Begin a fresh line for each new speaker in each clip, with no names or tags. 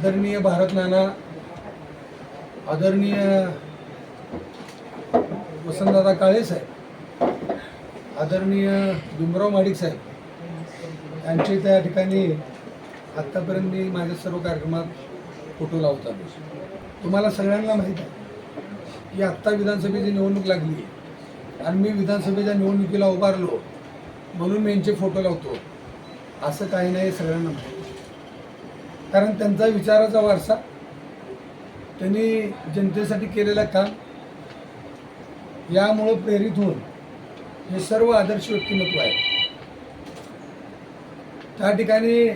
आदरणीय भारत नाना आदरणीय वसंतदादा काळे साहेब आदरणीय भीमराव माडिक साहेब यांचे त्या ठिकाणी आत्तापर्यंत मी माझ्या सर्व कार्यक्रमात फोटो लावत आलो. तुम्हाला सगळ्यांना माहीत आहे की आत्ता विधानसभेची निवडणूक लागली आहे. आणि मी विधानसभेच्या निवडणुकीला उभारलो म्हणून मी यांचे फोटो लावतो. असं काही नाही सगळ्यांना माहीत कारण त्यांचा विचाराचा वारसा. त्यांनी जनतेसाठी केलेलं काम यामुळं प्रेरित होऊन हे सर्व आदर्श व्यक्तिमत्व आहे. त्या ठिकाणी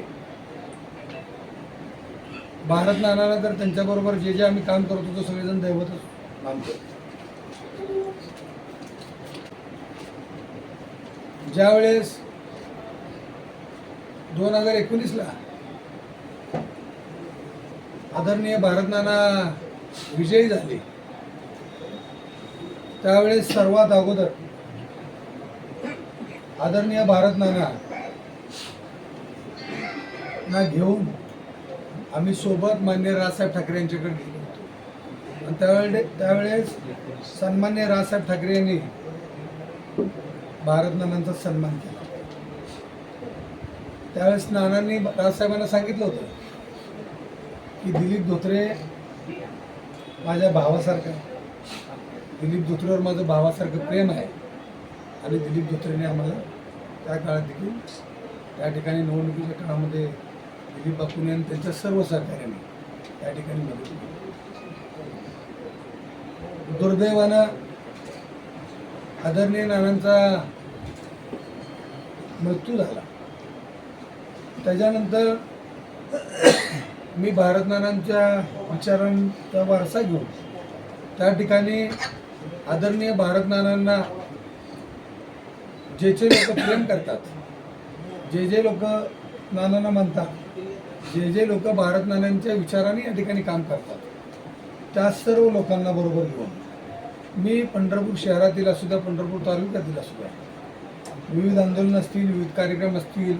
भारत नानाला तर त्यांच्याबरोबर जे जे आम्ही काम करत होतो सगळेजण दैवतच मानतो. ज्यावेळेस दोन हजार एकोणीसला आदरणीय भारत नाना विजयी झाले. त्यावेळेस सर्वात अगोदर आदरणीय भारत नाना ना घेऊन आम्ही सोबत मान्य राजसाहेब ठाकरे यांच्याकडे गेलो होतो. आणि त्यावेळे त्यावेळेस सन्मान्य राजसाहेब ठाकरे यांनी भारतनानांचा सन्मान केला. त्यावेळेस नानांनी राजसाहेबांना सांगितलं होतं की दिलीप धोत्रे माझ्या भावासारखं दिलीप धोत्रेवर माझं भावासारखं प्रेम आहे. आणि दिलीप धोत्रेने आम्हाला त्या काळात देखील त्या ठिकाणी निवडणुकीच्या काळामध्ये दिलीप बापूने आणि त्यांच्या सर्व सहकार्याने त्या ठिकाणी मदत केली. दुर्दैवानं आदरणीय नानांचा मृत्यू झाला. त्याच्यानंतर मी भारत विचारांचा वारसा घेऊन त्या ठिकाणी आदरणीय भारत जे जे लोक प्रेम करतात जे जे लोक नानांना म्हणतात जे जे लोक भारत विचाराने या ठिकाणी काम करतात त्या सर्व लोकांना बरोबर घेऊन मी पंढरपूर शहरातील असू द्या पंढरपूर तालुक्यातील असू द्या विविध आंदोलन असतील विविध कार्यक्रम असतील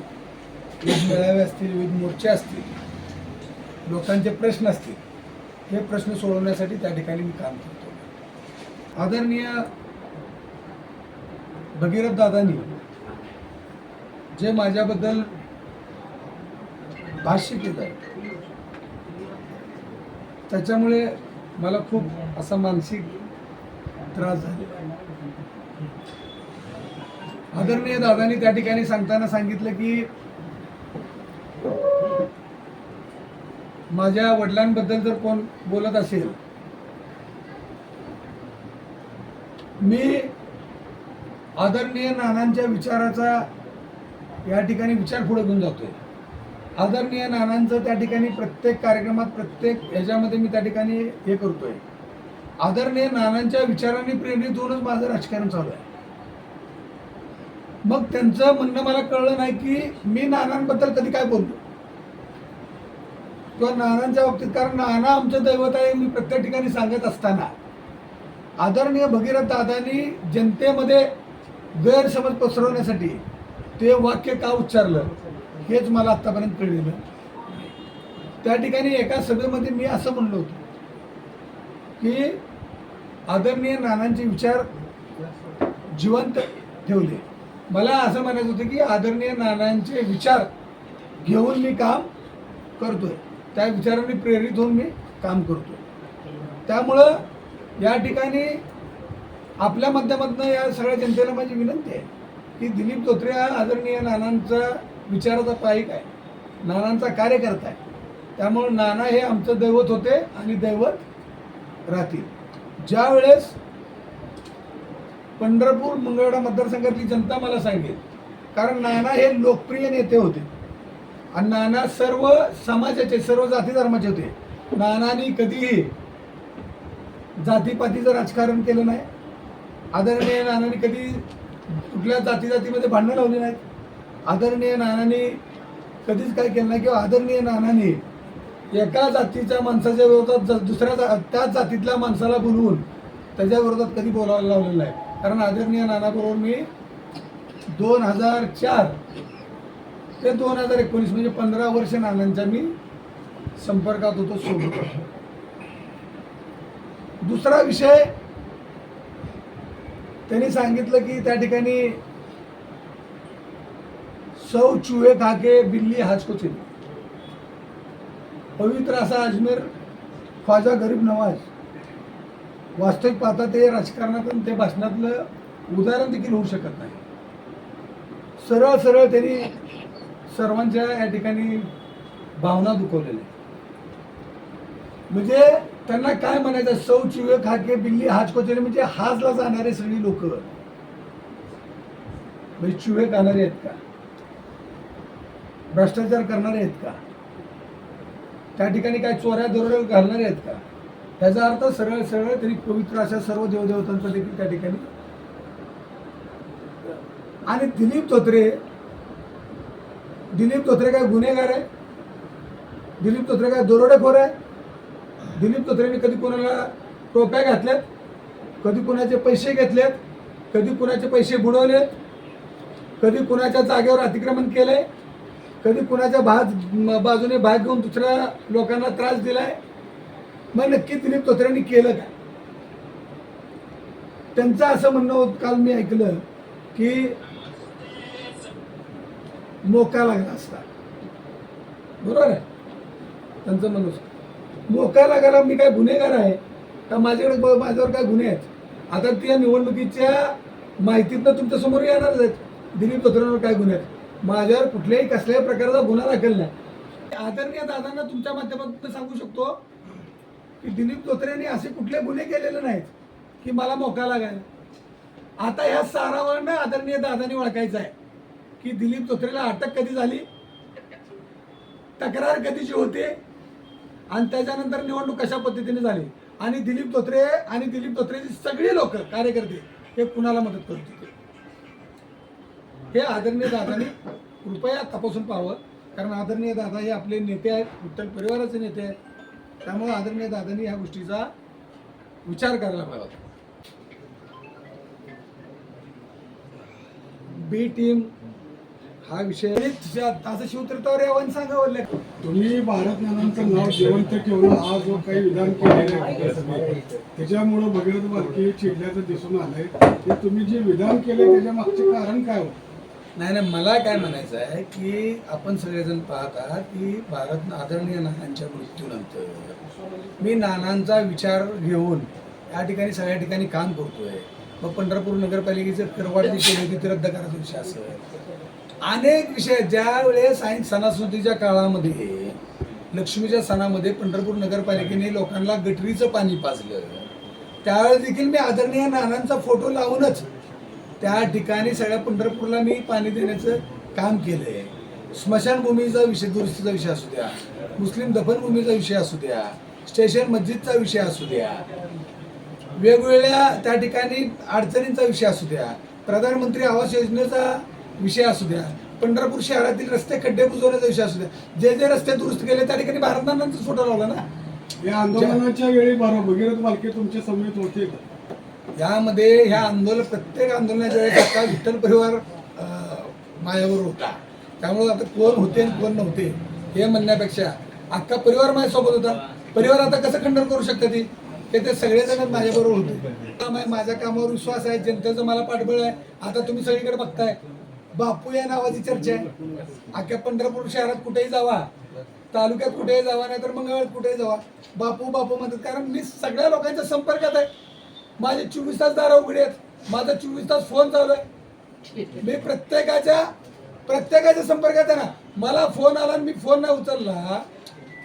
विविध मेळावे असतील विविध मोर्चे असतील लोकांचे प्रश्न असतील हे प्रश्न सोडवण्यासाठी त्या ठिकाणी मी काम करतो. आदरणीय भगीरथ दादांनी जे माझ्याबद्दल भाष्य केलं त्याच्यामुळे मला खूप असा मानसिक त्रास झाला आदरणीय दादांनी त्या ठिकाणी सांगताना सांगितलं की माझ्या वडिलांबद्दल जर कोण बोलत असेल मी आदरणीय नानांच्या विचाराचा या ठिकाणी विचार पुढे घेऊन जातोय. आदरणीय नानांचं त्या ठिकाणी प्रत्येक कार्यक्रमात प्रत्येक ह्याच्यामध्ये मी त्या ठिकाणी हे करतोय. आदरणीय नानांच्या विचारांनी प्रेरित होऊनच माझं राजकारण चालू आहे. मग त्यांचं म्हणणं मला कळलं नाही की मी नानांबद्दल कधी काय बोललो. किंवा नानांच्या बाबतीत कारण नाना आमचं दैवत आहे मी प्रत्येक ठिकाणी सांगत असताना. आदरणीय भगीरथ दादांनी जनतेमध्ये गैरसमज पसरवण्यासाठी ते वाक्य का उच्चारलं हेच मला आत्तापर्यंत कळलेलं त्या ठिकाणी एका सभेमध्ये मी असं म्हणलो होतो की आदरणीय नानांचे विचार जिवंत ठेवले. मला असं म्हणायचं होतं की आदरणीय नानांचे विचार घेऊन मी काम करतोय. त्या विचारांनी प्रेरित होऊन मी काम करतो त्यामुळं या ठिकाणी आपल्या माध्यमातून या सगळ्या जनतेला माझी विनंती आहे की दिलीप धोत्रे हा आदरणीय नानांचा विचाराचा पायिक आहे. नानांचा कार्यकर्ता आहे. त्यामुळं नाना हे आमचं दैवत होते आणि दैवत राहतील. ज्या वेळेस पंढरपूर मंगळवेढा मतदारसंघातली जनता मला सांगेल. कारण नाना हे लोकप्रिय नेते होते. आणि नाना सर्व समाजाचे सर्व जाती धर्माचे होते. नानानी कधीही जातीपातीचं राजकारण केलं नाही. आदरणीय नानांनी कधी कुठल्या जाती जातीमध्ये भांडणं लावली नाहीत. आदरणीय नानांनी कधीच काय केलं नाही. किंवा आदरणीय नानांनी एका जातीच्या माणसाच्या विरोधात ज- दुसऱ्या जा त्याच जातीतल्या माणसाला बोलवून त्याच्या विरोधात कधी बोलायला लावलेलं आहे कारण आदरणीय नानाबरोबर मी दोन हजार चार ते दोन हजार एकोणीस म्हणजे पंधरा वर्ष नानांच्या मी संपर्कात होतो सोबत. दुसरा विषय त्यांनी सांगितलं की त्या ठिकाणी सौ चुहे खाके बिल्ली हाचकोचे. पवित्र असा अजमेर ख्वाजा गरीब नवाज. वास्तविक पाहता ते राजकारणात ते भाषणातलं उदाहरण देखील होऊ शकत नाही. सरळ सरळ त्यांनी सर्वांच्या या ठिकाणी भावना दुखवलेल्या म्हणजे त्यांना काय म्हणायचं? सौ चिवे खाके बिल्ली हाज कोचले म्हणजे हाजला जाणारे सगळी लोक. म्हणजे चिवे खाणारे आहेत का? भ्रष्टाचार करणारे आहेत का? त्या ठिकाणी काय चोऱ्या दरोडे घालणारे आहेत का? त्याचा अर्थ सरळ सरळ तरी पवित्र अशा सर्व देवदेवतांचा देखील त्या ठिकाणी आणि दिलीप धोत्रे दिलीप धोत्रे काय गुन्हेगार आहे? दिलीप धोत्रे काय दरोडेखोर आहे? दिलीप धोत्रेने कधी कोणाला टोप्या घातल्यात? कधी कोणाचे पैसे घेतलेत? कधी कोणाचे पैसे बुडवलेत? कधी कुणाच्या जागेवर अतिक्रमण केलंय? कधी कुणाच्या भाग बाजूने भाग घेऊन दुसऱ्या लोकांना त्रास दिलाय? मग नक्की दिलीप धोत्र्यांनी केलं काय? त्यांचं असं म्हणणं होत काल मी ऐकलं की मोका लागला असता. बरोबर आहे? त्यांचं म्हणणं मोका लागायला मी काय गुन्हेगार आहे? का माझ्याकडे ब- माझ्यावर काय गुन्हे आहेत? आता त्या निवडणुकीच्या माहितीतनं तुमच्यासमोर येणारच आहेत. दिलीप धोत्रांवर काय गुन्हे आहेत? माझ्यावर कुठल्याही कसल्याही प्रकारचा गुन्हा दाखल नाही. आदरणीय दादांना तुमच्या माध्यमातून सांगू शकतो की दिलीप धोत्रेंनी असे कुठले गुन्हे केलेले नाहीत की मला मोका लागायला. आता ह्या सारावरनं आदरणीय दादांनी ओळखायचं आहे. की दिलीप धोत्रेला अटक कधी झाली? तक्रार कधीची होते? आणि त्याच्यानंतर निवडणूक कशा पद्धतीने झाली? आणि दिलीप धोत्रे आणि दिलीप धोत्रेची सगळी लोक कार्यकर्ते हे कुणाला मदत करत होते? हे आदरणीय दादांनी कृपया तपासून पाहावं. कारण आदरणीय दादा हे आपले नेते आहेत उत्तर परिवाराचे नेते आहेत. त्यामुळे आदरणीय दादांनी ह्या गोष्टीचा विचार करायला पाहिजे. होता. बी टीम हा विषय असं शिवतीर्थावर यावं सांगावं लागेल
तुम्ही भारत नानांचं नाव जिवंत ठेवलं हा जो काही विधान केलेलं आहे त्याच्यामुळं भगीरथ बालके चिडल्याचं दिसून आलंय. ते तुम्ही जे विधान केलंय त्याच्या मागचे कारण काय होतं?
नाही नाही मला काय म्हणायचं आहे की आपण सगळेजण पाहत आहात की भारत आदरणीय नानांच्या मृत्यूनंतर मी नानांचा विचार घेऊन या ठिकाणी सगळ्या ठिकाणी काम करतोय. मग पंढरपूर नगरपालिकेचं करवाढ जी केली होती ती रद्द करायचं विषय असेल अनेक विषय ज्या वेळेस ऐन सणासुदीच्या काळामध्ये लक्ष्मीच्या सणामध्ये पंढरपूर नगरपालिकेने लोकांना गटरीचं पाणी पाजलं. त्यावेळेस देखील मी आदरणीय नानांचा फोटो लावूनच त्या ठिकाणी सगळ्या पंढरपूरला मी पाणी देण्याचं काम केलं आहे स्मशानभूमीचा विषय दुरुस्तीचा विषय असू द्या मुस्लिम दफनभूमीचा विषय असू द्या स्टेशन मस्जिदचा विषय असू द्या वेगवेगळ्या त्या ठिकाणी अडचणींचा विषय असू द्या प्रधानमंत्री आवास योजनेचा विषय असू द्या. पंढरपूर शहरातील रस्ते खड्डे बुजवण्याचा विषय असू द्या. जे जे रस्ते दुरुस्त केले त्या ठिकाणी भारतनानांचा फोटो लावला ना?
या आंदोलनाच्या वेळी भगीरथ बालके तुमच्या समेत होते?
यामध्ये ह्या आंदोलन प्रत्येक आंदोलनाच्या वेळेस आता विठ्ठल परिवार अं, माझ्यावर होता. त्यामुळे आता कोण होते आणि कोण नव्हते हे म्हणण्यापेक्षा अख्खा परिवार माझ्यासोबत होता. परिवार आता कसं खंडन करू शकतं ती? ते ते सगळेजण माझ्याबरोबर होते. माझ्या कामावर विश्वास आहे जनतेचं मला पाठबळ आहे. आता तुम्ही सगळीकडे बघताय. बापू या नावाची चर्चा आहे. अख्ख्या पंढरपूर शहरात कुठेही जावा तालुक्यात कुठेही जावा नाही तर मंगळवार कुठेही जावा बापू बापू म्हणतात. कारण मी सगळ्या लोकांच्या संपर्कात आहे. माझे चोवीस तास दारा उघडे आहेत. माझा चोवीस तास फोन चालू आहे. मी प्रत्येकाच्या प्रत्येकाच्या संपर्कात आहे ना. मला फोन आला आणि मी फोन नाही उचलला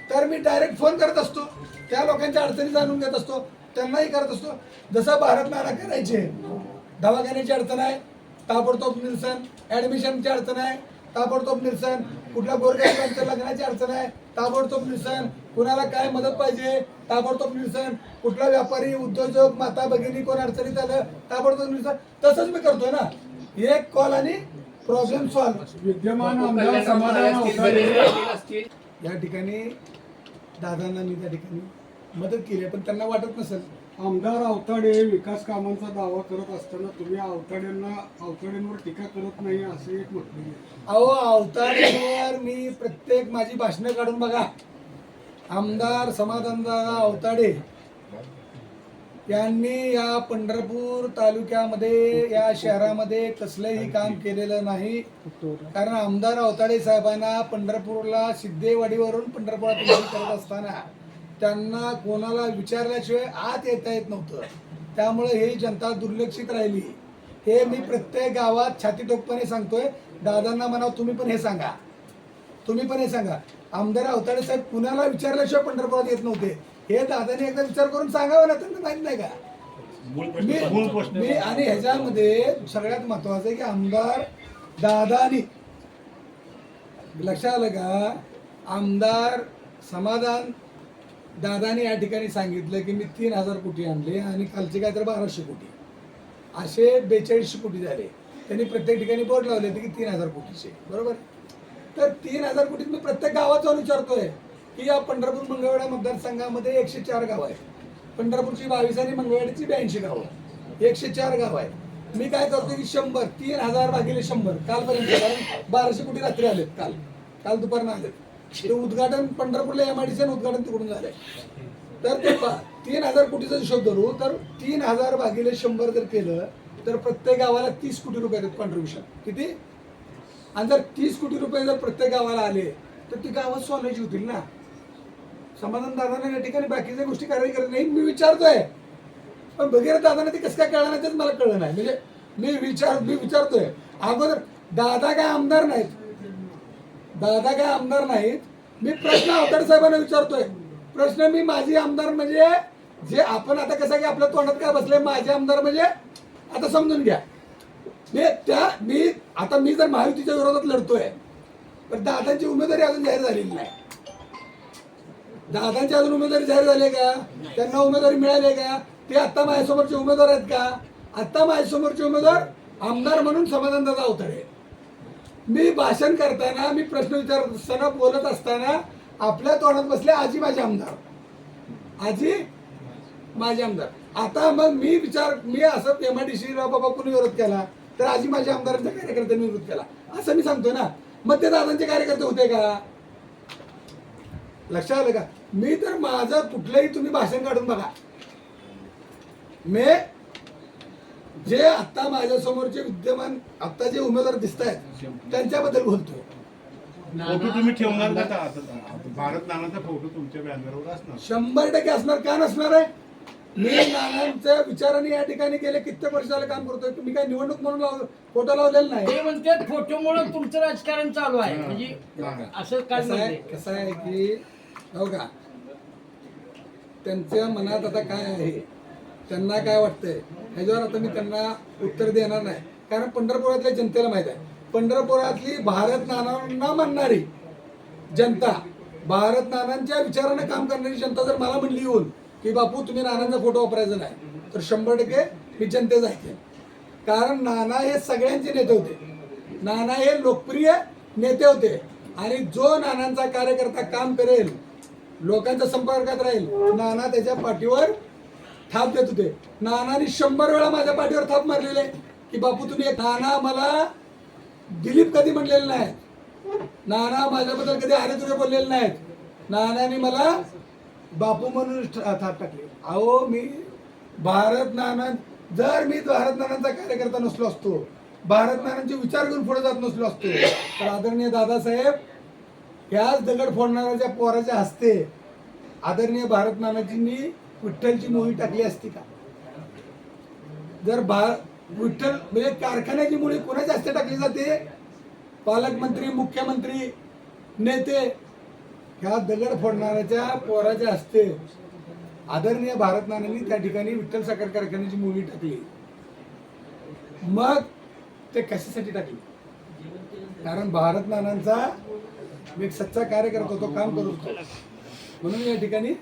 तर मी डायरेक्ट फोन करत असतो. त्या लोकांच्या अडचणी जाणून घेत असतो. त्यांनाही करत असतो. जसं भारत नाना करायचे दवाखान्याची अडचण आहे ताबडतोब निरसन. ऍडमिशनची अडचण आहे. ताबडतोब निरसन. कुठल्या गोरगरिबांच्या लग्नाची अडचण आहे? ताबडतोब निरसन. कुणाला काय मदत पाहिजे? ताबडतोब निरसन. कुठला व्यापारी उद्योजक माता भगिनी कोण अडचणीत आलं? ताबडतोब निरसन. तसंच मी करतोय ना. एक कॉल आणि प्रॉब्लेम सॉल्व्ह
विद्यमान आमदार समाधान
या ठिकाणी दादांना मी त्या ठिकाणी मदत केली पण त्यांना वाटत नसेल.
आमदार अवताडे विकास कामांचा दावा करत असताना तुम्ही अवताड्यांना अवताड्यांवर टीका करत नाही असं एक म्हटलं.
अहो अवतारीवर मी प्रत्येक माझी भाषणं काढून बघा. आमदार समाधानदादा अवताडे यांनी या पंढरपूर तालुक्यामध्ये या शहरामध्ये कसलंही काम केलेलं नाही. कारण आमदार अवताडे साहेबांना पंढरपूरला सिद्धेवाडीवरून पंढरपुरात करत असताना त्यांना कोणाला विचारल्याशिवाय आत येता येत नव्हतं. त्यामुळे ही जनता दुर्लक्षित राहिली. हे मी प्रत्येक गावात छाती टोकपणे सांगतोय. दादांना म्हणावं तुम्ही पण हे सांगा. तुम्ही पण हे सांगा. आमदार अवताडे साहेब पुण्याला विचारल्याशिवाय पंढरपुरात येत नव्हते. हे दादाने एकदा विचार करून सांगावं ना त्यांना माहीत नाही का? मी मी आणि ह्याच्यामध्ये सगळ्यात महत्वाचं आहे की आमदार दादानी लक्षात आलं का? आमदार समाधान दादाने या ठिकाणी सांगितलं की मी तीन हजार कोटी आणले आणि कालचे काय तर बाराशे कोटी. असे बेचाळीसशे कोटी झाले. त्यांनी प्रत्येक ठिकाणी बोर्ड लावले होते की तीन हजार कोटीचे. बरोबर? तर तीन हजार कोटीत मी प्रत्येक गावात जाऊन विचारतोय की या पंढरपूर मंगळवेढा मतदारसंघामध्ये एकशे चार गाव आहेत. पंढरपूरची बावीस आणि मंगळवेढ्याची ब्याऐंशी गावं एकशे चार गाव आहेत. मी काय करतो की शंभर तीन हजार भागिले शंभर. कालपर्यंत कारण बाराशे कोटी रात्री आलेत काल. काल दुपारनं आलेत. ते उद्घाटन पंढरपूरला एम आय उद्घाटन तिकडून झालंय. तर ते तीन हजार कोटीचा हिशोब धरू तर तीन हजार भागिले शंभर जर केलं तर प्रत्येक गावाला तीस कोटी रुपये देत कॉन्ट्रीब्युशन किती? आणि जर तीस कोटी रुपये जर प्रत्येक गावाला आले तर ती गावात सोलायची होतील ना. समाधान दादाने या ठिकाणी बाकीच्या गोष्टी कार्य करत नाही मी विचारतोय. पण भगीरथ दादाने ते कसं काय कळलं नाही तेच मला कळलं नाही. म्हणजे मी विचार मी विचारतोय. अगोदर दादा काय आमदार नाहीत. दादा काय आमदार नाहीत. मी प्रश्न अवतार साहेबांना विचारतोय. प्रश्न मी माझी आमदार म्हणजे जे आपण आता कसं की आपल्या तोंडात काय बसले माझे आमदार म्हणजे आता समजून घ्या. मी त्या मी आता मी जर महायुतीच्या विरोधात लढतोय पण दादांची उमेदवारी अजून जाहीर झालेली नाही. दादांची अजून उमेदवारी जाहीर झाली आहे का? त्यांना उमेदवारी मिळाली आहे का? ते आत्ता माझ्यासमोरचे उमेदवार आहेत का? आत्ता माझ्यासमोरचे उमेदवार आमदार म्हणून समाधान दादा अवतडे मी भाषण करताना मी प्रश्न विचारत असताना बोलत असताना आपल्या तोंडात बसले आजी माझे आमदार. आजी माझे आमदार. आता मग मी विचार मी असं एम आय डी सी बाबा कोणी विरोध केला तर आजी माझ्या आमदारांच्या कार्यकर्त्यांनी विरोध केला. असं मी सांगतो ना. मग ते दादांचे कार्यकर्ते होते का? लक्षात आलं का? मी तर माझं कुठलंही तुम्ही भाषण काढून बघा. मी जे आता माझ्या समोरचे विद्यमान आता जे उमेदवार दिसत आहेत त्यांच्याबद्दल बोलतोय.
फोटो तुम्ही ठेवणार का? आता- आता भारत नानाचा फोटो तुमच्या बॅनरवर असणार.
शंभर टक्के असणार. का नसणार आहे? मी नानांच्या विचाराने या ठिकाणी गेले कित्येक वर्ष झालं काम करतोय. तुम्ही काय निवडणूक म्हणून लाव फोटो लावलेला नाही.
ते म्हणतात फोटोमुळे तुमचं राजकारण चालू आहे. म्हणजे असं काय
कसं आहे?
म्हणते?
कसं आहे की हो का? त्यांच्या मनात आता काय आहे? त्यांना काय वाटतंय? ह्याच्यावर आता मी त्यांना उत्तर देणार नाही. कारण पंढरपुरातल्या जनतेला माहीत आहे. पंढरपुरातली भारत नानांना म्हणणारी जनता भारत नानांच्या विचारानं काम करणारी जनता जर मला म्हणली येऊन की बापू तुम्ही नानांचा फोटो वापरायचा नाही तर शंभर टक्के मी जनतेच ऐकेन कारण नाना हे सगळ्यांचे नेते होते. नाना हे लोकप्रिय नेते होते. आणि जो नानांचा कार्यकर्ता काम करेल लोकांच्या संपर्कात राहील नाना त्याच्या पाठीवर थाप देत होते. नानाने शंभर वेळा माझ्या पाठीवर थाप मारलेले. की बापू तुम्ही एक नाना मला दिलीप कधी म्हणलेले नाही नाना माझ्याबद्दल कधी अरे तुरे बोललेले नाहीत? नानाने मला बापू म्हणून थाप टाकले. अहो मी भारत नाना जर मी भारत नानांचा कार्यकर्ता नसलो असतो भारत नानांचे विचार घेऊन पुढे जात नसलो असतो तर आदरणीय दादासाहेब ह्याच दगड फोडणाऱ्याच्या पोराच्या हस्ते आदरणीय भारत नानाजींनी विठ्ठलची मोही टाकली असती का? जर भा विठ्ठल म्हणजे कारखान्याची मुळी कोणाच्या हस्ते टाकली जाते? पालकमंत्री मुख्यमंत्री नेते? ह्या दगड फोडणाऱ्याच्या पोराच्या असते आदरणीय भारत नानांनी त्या ठिकाणी विठ्ठल साखर कारखान्याची मुली टाकली. मग ते कशासाठी टाकली? कारण भारत नानांचा एक सच्चा कार्यकर्ता होतो काम करू म्हणून या ठिकाणी